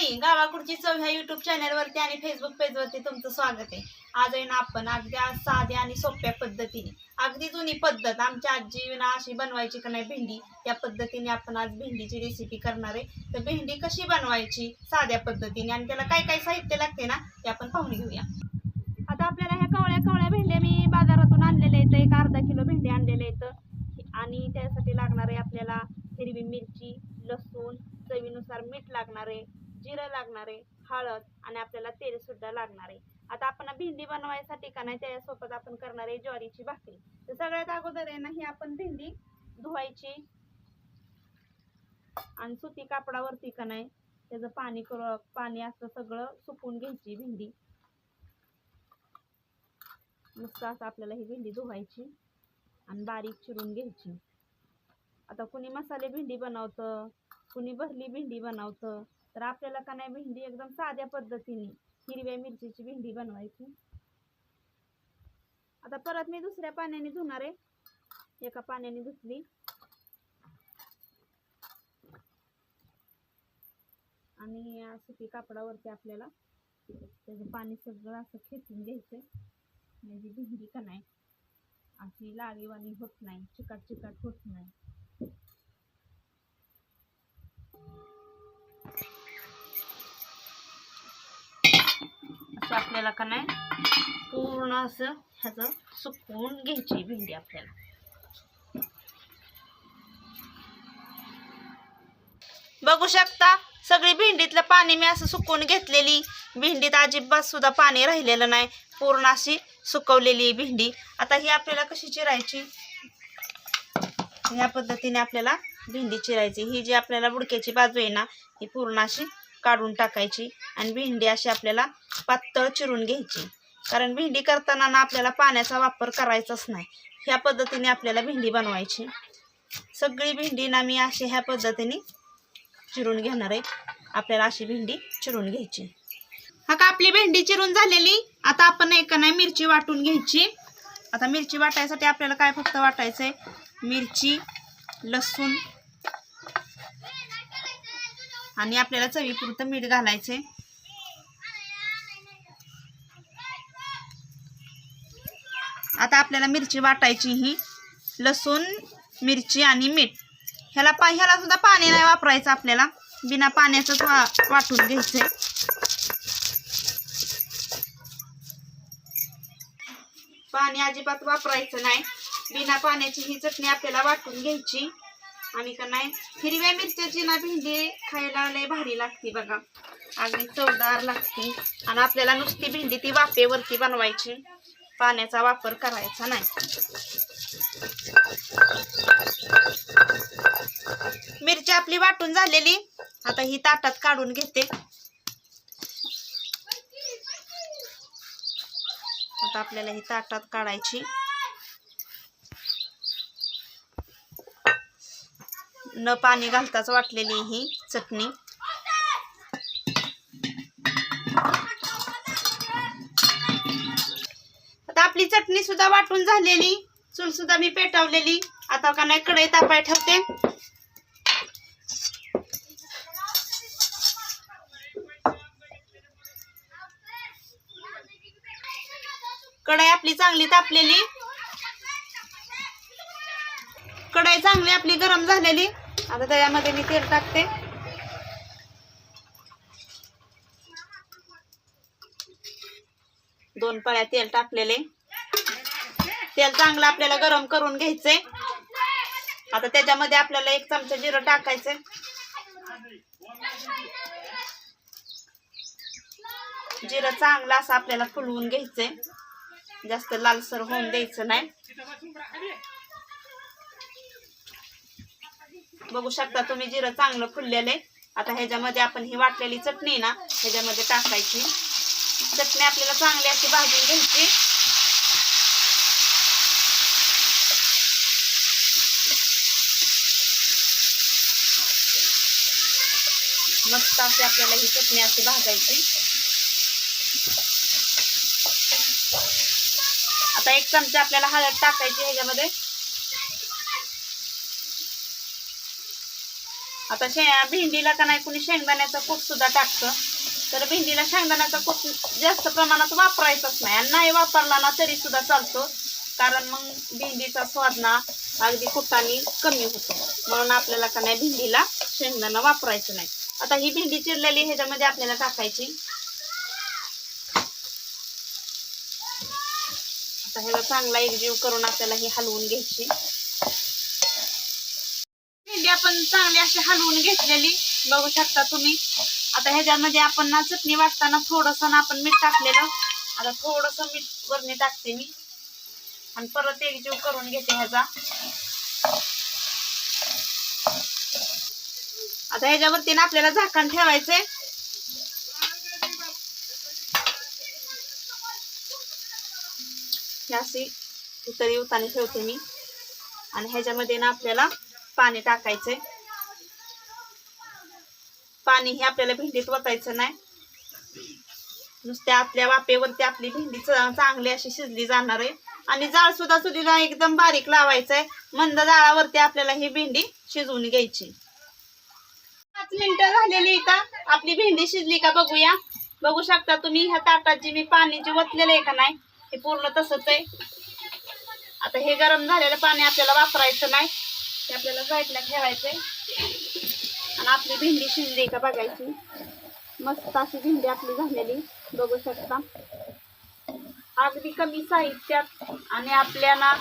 मंडळी गावाकडची चव ह्या युट्यूब चॅनलवरती आणि फेसबुक पेजवरती तुमचं स्वागत आहे. आज आहे ना आपण अगदी साध्या आणि सोप्या पद्धतीने अगदी जुनी पद्धत आमच्या आजी ना अशी बनवायची का नाही भेंडी त्या पद्धतीने आपण आज भेंडीची रेसिपी करणार आहे. तर भेंडी कशी बनवायची? साध्या पद्धतीने आणि त्याला काय काय साहित्य लागते ना ते आपण पाहून घेऊया. आता आपल्याला ह्या कवळ्या कवळ्या भेंड्या मी बाजारातून आणलेल्या आहेत. एक अर्धा किलो भेंडी आणलेले आहेत. आणि त्यासाठी लागणार आहे आपल्याला हिरवी मिरची लसूण चवीनुसार मीठ लागणार आहे. जिरं लागणार आहे हळद आणि आपल्याला तेल सुद्धा लागणार आहे. आता आपण भेंडी बनवायसाठी का नाही त्याच्यासोबत आपण करणार आहे ज्वारीची भाकरी. तर सगळ्यात अगोदर आहे ना ही आपण भेंडी धुवायची. आणि सुती कापडावरती का नाही त्याचं पाणी कर पाणी असं सगळं सुकून घ्यायची भेंडी. मस्त असं आपल्याला ही भेंडी धुवायची आणि बारीक चिरून घ्यायची. आता कुणी मसाले भेंडी बनवतं कुणी भरली भेंडी बनवतं तर आपल्याला का नाही भेंडी एकदम साध्या पद्धतीने हिरव्या मिरचीची भेंडी बनवायची. आता परत मी दुसऱ्या पाण्याने धुणार आहे. एका पाण्याने धुतली. आणि सुती कापडावरती आपल्याला त्याचं पाणी सगळं असं खेचून घ्यायचं म्हणजे भेंडी का नाही अशी लागेवाणी होत नाही चिकाट चिकाट होत नाही. असं आपल्याला का नाही पूर्ण असं ह्याचं सुकवून घ्यायची भेंडी आपल्याला. बघू शकता सगळी भेंडीतलं पाणी मी असं सुकवून घेतलेली. भेंडीत अजिबात सुद्धा पाणी राहिलेलं नाही. पूर्ण अशी सुकवलेली भेंडी. आता ही आपल्याला कशी चिरायची? ह्या पद्धतीने आपल्याला भेंडी चिरायची. ही जी आपल्याला बुडक्याची बाजू आहे ना ही पूर्ण अशी काढून टाकायची आणि भेंडी अशी आपल्याला पातळ चिरून घ्यायची. कारण भेंडी करताना ना आपल्याला पाण्याचा वापर करायचाच नाही. ह्या पद्धतीने आपल्याला भेंडी बनवायची. सगळी भेंडी ना मी अशी ह्या पद्धतीने चिरून घेणार आहे. आपल्याला अशी भेंडी चिरून घ्यायची. हा का आपली भेंडी चिरून झालेली? आता आपण एक नाही मिरची वाटून घ्यायची. आता मिरची वाटायसाठी आपल्याला काय फक्त वाटायचं आहे मिरची लसूण आणि आपल्याला चवीपुरतं मीठ घालायचे आता आपल्याला मिरची वाटायची ही. लसूण मिरची आणि मीठ. ह्याला पा ह्याला सुद्धा पाणी नाही वापरायचं आपल्याला. बिना पाण्याचंच वा वाटून घ्यायचं पाणी अजिबात वापरायचं नाही. बिना पाण्याची ही चटणी आपल्याला वाटून घ्यायची. आणि का नाही? हिरव्या मिरच्याची ना भेंडी खायला लय भारी लागते बघा. अगदी चवदार लागते. आणि आपल्याला नुसती भेंडी ती वाफेवरती बनवायची. पाण्याचा वापर करायचा नाही. मिरची आपली वाटून झालेली. आता ही ताटात काढून घेते. आता आपल्याला ही ताटात काढायची. न पाणी घालताच वाटलेली ही चटणी. आता आपली चटणी सुद्धा वाटून झालेली. चूल सुद्धा मी पेटवलेली. आता का नाही कढई तापाय ठेवते. कढई आपली चांगली तापलेली. कढाई चांगली आपली गरम झालेली. आता त्याच्यामध्ये मी तेल टाकते. दोन पळ्या तेल टाकलेले. तेल चांगलं आपल्याला गरम करून घ्यायचंय. आता त्याच्यामध्ये आपल्याला एक चमचा जिरं टाकायचंय. जिरं चांगलं असं आपल्याला फुलवून घ्यायचंय. जास्त लालसर होऊन द्यायचं नाही. बघू शकता तुम्ही जिरं चांगलं फुललेले आता ह्याच्यामध्ये आपण ही वाटलेली चटणी ना ह्याच्यामध्ये टाकायची. चटणी आपल्याला चांगली अशी भाजून घ्यायची. मस्त अशी आपल्याला ही चटणी अशी भाजायची. आता एक चमचा आपल्याला हळद टाकायची ह्याच्यामध्ये. आता शे भेंडीला का नाही कुणी शेंगदाण्याचा कूट सुद्धा टाकतं. तर भेंडीला शेंगदाण्याचा कूट जास्त प्रमाणात वापरायचंच नाही. आणि नाही वापरला ना तरी सुद्धा चालतो. कारण मग भेंडीचा स्वाद ना अगदी कुटाने कमी होतो. म्हणून आपल्याला का नाही भेंडीला शेंगदाणा वापरायचं नाही. आता ही भेंडी चिरलेली ह्याच्यामध्ये आपल्याला टाकायची. आता ह्याला चांगला एकजीव करून आपल्याला ही हलवून घ्यायची. आपण चांगली अशी हलवून घेतलेली. बघू शकता तुम्ही. आता ह्याच्यामध्ये आपण ना चटणी वाटताना थोडस ना आपण मीठ टाकलेलं. आता थोडस मीठ वरणी टाकते मी. आणि परत एकजीव करून घेते ह्याचा. आता ह्याच्यावरती ना आपल्याला झाकण ठेवायचंय. अशी उतरी उताने ठेवते मी. आणि ह्याच्यामध्ये ना आपल्याला पाणी टाकायचंय पाणी हे आपल्याला भेंडीत ओतायचं नाही. नुसत्या आपल्या वापेवरती आपली भेंडी चांगली अशी शिजली जाणार आहे. आणि जाळ सुद्धा सुद्धा एकदम बारीक लावायचं आहे मंद जाळावरती आपल्याला ही भेंडी शिजवून घ्यायची. पाच मिनिटं झालेली इथं. आपली भेंडी शिजली का बघूया. बघू शकता तुम्ही ह्या ताटात जी मी पाणी जे ओतलेलं आहे का नाही हे पूर्ण तसंच आहे. आता हे गरम झालेलं पाणी आपल्याला वापरायचं नाही. ते आपल्याला साईडला ठेवायचंय. आणि आपली भेंडी शिजली का बघायची. मस्त अशी भेंडी आपली झालेली बघू शकता. अगदी कमी साहित्यात आणि आपल्या ना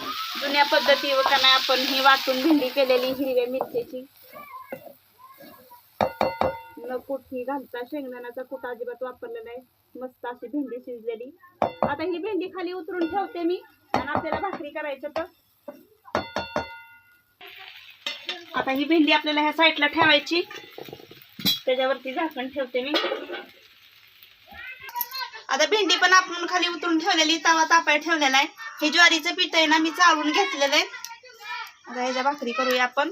जुन्या पद्धतीवर का नाही आपण ही वाटून भेंडी केलेली हिरव्या मिरच्याची न कूट ही घालता शेंगदाण्याचा कुठ अजिबात वापरलेला आहे मस्त अशी भेंडी शिजलेली. आता ही भेंडी खाली उतरून ठेवते मी. आणि आपल्याला भाकरी करायचं तर आता ही भेंडी आपल्याला ह्या साईडला ठेवायची. त्याच्यावरती झाकण ठेवते मी. आता भेंडी पण आपण खाली उतरून ठेवलेली तवा तापाय ठेवलेला आहे. हे ज्वारीचं पीठ आहे ना मी चाळून घेतलेलं आहे. आता ह्याच्या भाकरी करूया आपण.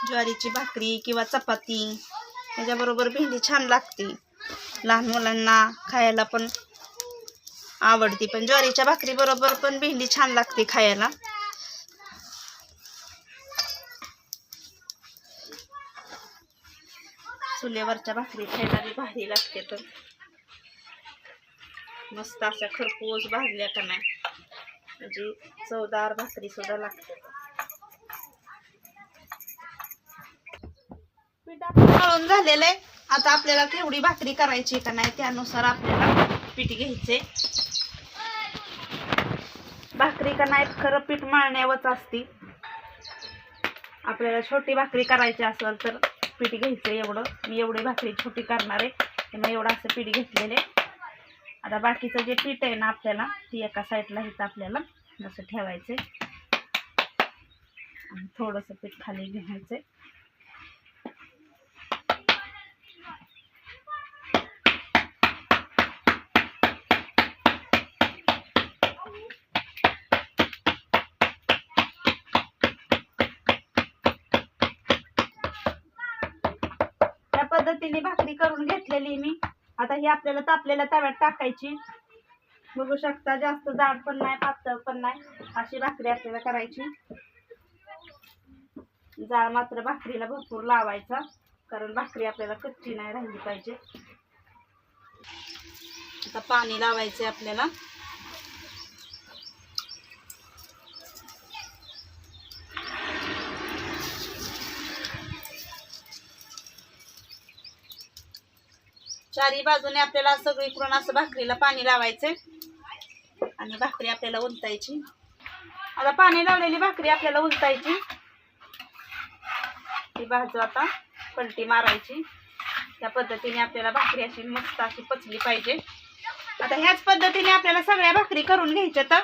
ज्वारीची भाकरी किंवा चपाती. त्याच्याबरोबर भेंडी छान लागते. लहान मुलांना खायला पण आवडते. पण ज्वारीच्या भाकरी बरोबर पण छान लागते खायला. चुल्यावरच्या भाकरी खायला बी भारी लागते तर मस्त अशा खरपूस भाजल्या का नाही. म्हणजे चवदार भाकरी लागते. पीठ आपलं मळून झालेलं आहे. आता आपल्याला केवढी भाकरी करायची का नाही त्यानुसार आपल्याला पीठ घ्यायचे भाकरी का नाही खरं पीठ मळण्यावरच असती. आपल्याला छोटी भाकरी करायची असेल तर पीठ घ्यायचं एवढं. मी एवढी भाकरी छोटी करणार आहे. त्यामुळे एवढं असं पीठ घेतलेलं आहे. आता बाकीचं जे पीठ आहे ना आपल्याला ती एका साईडला इथं आपल्याला जसं ठेवायचं आणि थोडंसं पीठ खाली घ्यायचं त्या पद्धतीने भाकरी करून घेतलेली मी. आता ही आपल्याला तापलेल्या तव्यात टाकायची. बघू शकता जास्त जाड पण नाही पातळ पण नाही अशी भाकरी आपल्याला करायची. जाळ मात्र भाकरीला भरपूर लावायचा कारण भाकरी आपल्याला कच्ची नाही राहिली पाहिजे. आता पाणी लावायचे आपल्याला. चारी बाजूने आपल्याला सगळीकडून असं भाकरीला पाणी लावायचंय आणि भाकरी आपल्याला उलटायची आता पाणी लावलेली भाकरी आपल्याला उलटायची ती बाजू आता पलटी मारायची. त्या पद्धतीने आपल्याला भाकरी अशी मस्त अशी पचली पाहिजे. आता ह्याच पद्धतीने आपल्याला सगळ्या भाकरी करून घ्यायच्या तर.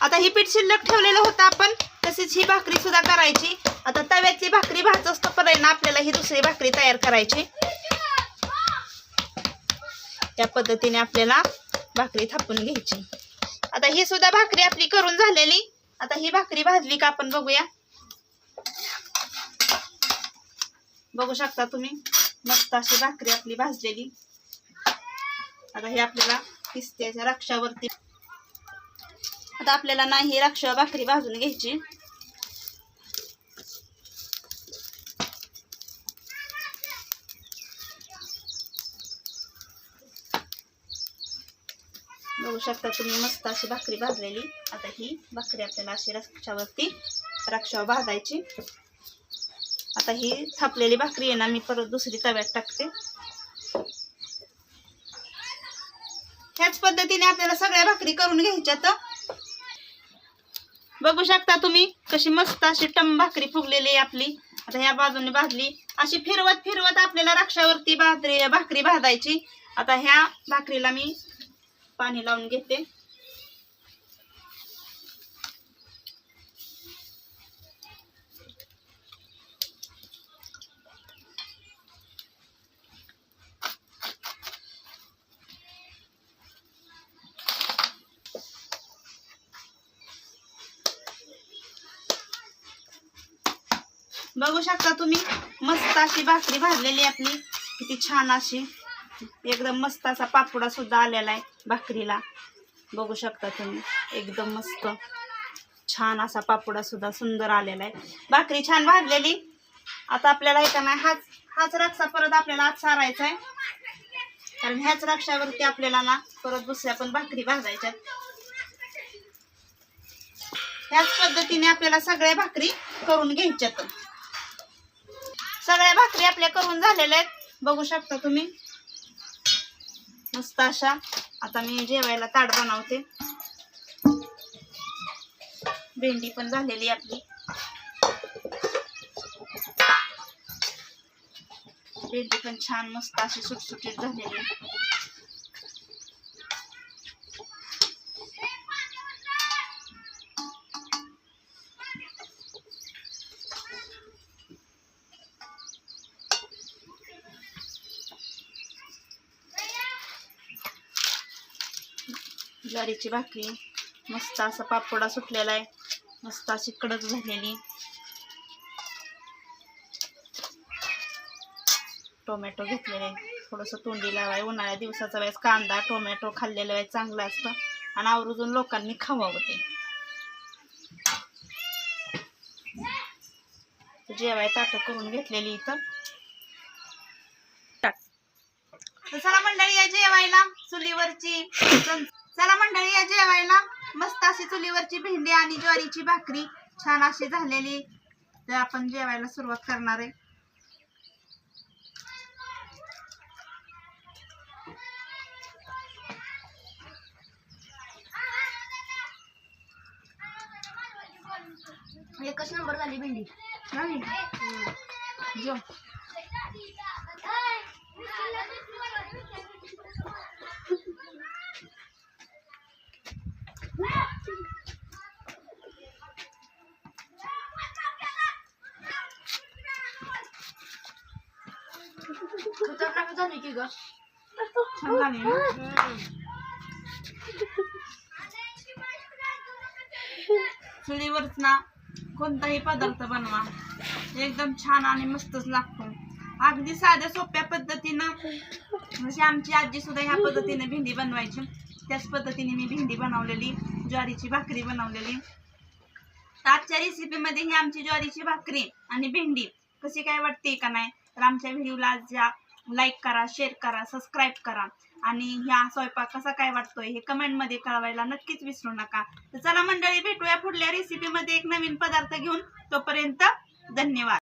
आता ही पीठ शिल्लक ठेवलेलं होतं आपण. तशीच ही भाकरी सुद्धा करायची. आता तव्यातली भाकरी भाजच पर्यंत आपल्याला ही दुसरी भाकरी तयार करायची. त्या पद्धतीने आपल्याला भाकरी थापून घ्यायची. आता ही सुद्धा भाकरी आपली करून झालेली. आता ही भाकरी भाजली का आपण बघूया. बघू शकता तुम्ही मस्त अशी भाकरी आपली भाजलेली. आता हे आपल्याला पिस्त्याच्या राक्षावरती. आता आपल्याला नाही राक्ष भाकरी भाजून घ्यायची. बघू शकता तुम्ही मस्त अशी भाकरी भाजलेली. आता ही भाकरी आपल्याला अशी रक्षावरती रक्षावर भाजायची. आता ही थापलेली भाकरी आहे ना मी परत दुसरी तव्यात टाकते. ह्याच पद्धतीने आपल्याला सगळ्या भाकरी करून घ्यायच्या तर. बघू शकता तुम्ही कशी मस्त अशी टम भाकरी फुगलेली आहे आपली. आता ह्या बाजूने भाजली. अशी फिरवत फिरवत आपल्याला रक्षावरती भाकरी भाकरी भाजायची. आता ह्या भाकरीला मी पाणी लावून घेते. बघू शकता तुम्ही मस्त अशी भाकरी भाजलेली आपली. किती छान अशी. एकदम मस्त असा पापुडा सुद्धा आलेला आहे भाकरीला. बघू शकता तुम्ही एकदम मस्त छान असा पापुडा सुद्धा सुंदर आलेला आहे. भाकरी छान भाजलेली. आता आपल्याला हे नाही हाच हाच रक्षा परत आपल्याला आज सारायचा आहे. कारण ह्याच रक्षावरती आपल्याला ना परत दुसऱ्या पण भाकरी भाजायच्या ह्याच पद्धतीने आपल्याला सगळ्या भाकरी करून घ्यायच्यात. सगळ्या भाकरी आपल्या करून झालेल्या आहेत. बघू शकता तुम्ही. मस्त अशा. आता मी जेवायला ताट बनवते. भेंडी पण झालेली आपली. भेंडी पण छान मस्त अशी सुटसुटीत झालेली. ज्वारीची भाकरी. मस्त असा पापोडा सुटलेला आहे. मस्त अशी कडक झालेली. टोमॅटो घेतलेले थोडंसं तोंडी लावाय. उन्हाळ्या दिवसाचा वेळेस कांदा टोमॅटो खाल्लेला वेळेस चांगलं असतं. आणि आवर्जून लोकांनी खावावं ते जेवाय ताटं करून घेतलेली इथं. टाक. चला मंडळी या जेवायला. चुलीवरची. चल- मंडळी या जेवायला. मस्त अशी चुलीवरची भेंडी आणि ज्वारीची भाकरी. छान अशी झालेली. तर आपण जेवायला सुरुवात करणार आहे. एकच नंबर झाली भेंडी. नाही. जेव. खतरनाक झाली की ग छान झाली ना? चुलीवरच ना कोणताही पदार्थ बनवा एकदम छान आणि मस्तच लागतो अगदी साध्या सोप्या पद्धतीनं जशी आमची आजी सुद्धा ह्या पद्धतीने भेंडी बनवायची त्याच पद्धतीने मी भेंडी बनवलेली ज्वारीची भाकरी बनवलेली. तर आजच्या रेसिपीमध्ये ही आमची ज्वारीची भाकरी आणि भेंडी कशी काय वाटते का नाही तर आमच्या व्हिडिओला ज्या लाईक करा शेअर करा सबस्क्राईब करा. आणि ह्या स्वयंपाक कसा काय वाटतोय हे कमेंटमध्ये कळवायला नक्कीच विसरू नका. तर चला मंडळी भेटूया पुढल्या रेसिपीमध्ये एक नवीन पदार्थ घेऊन. तोपर्यंत धन्यवाद.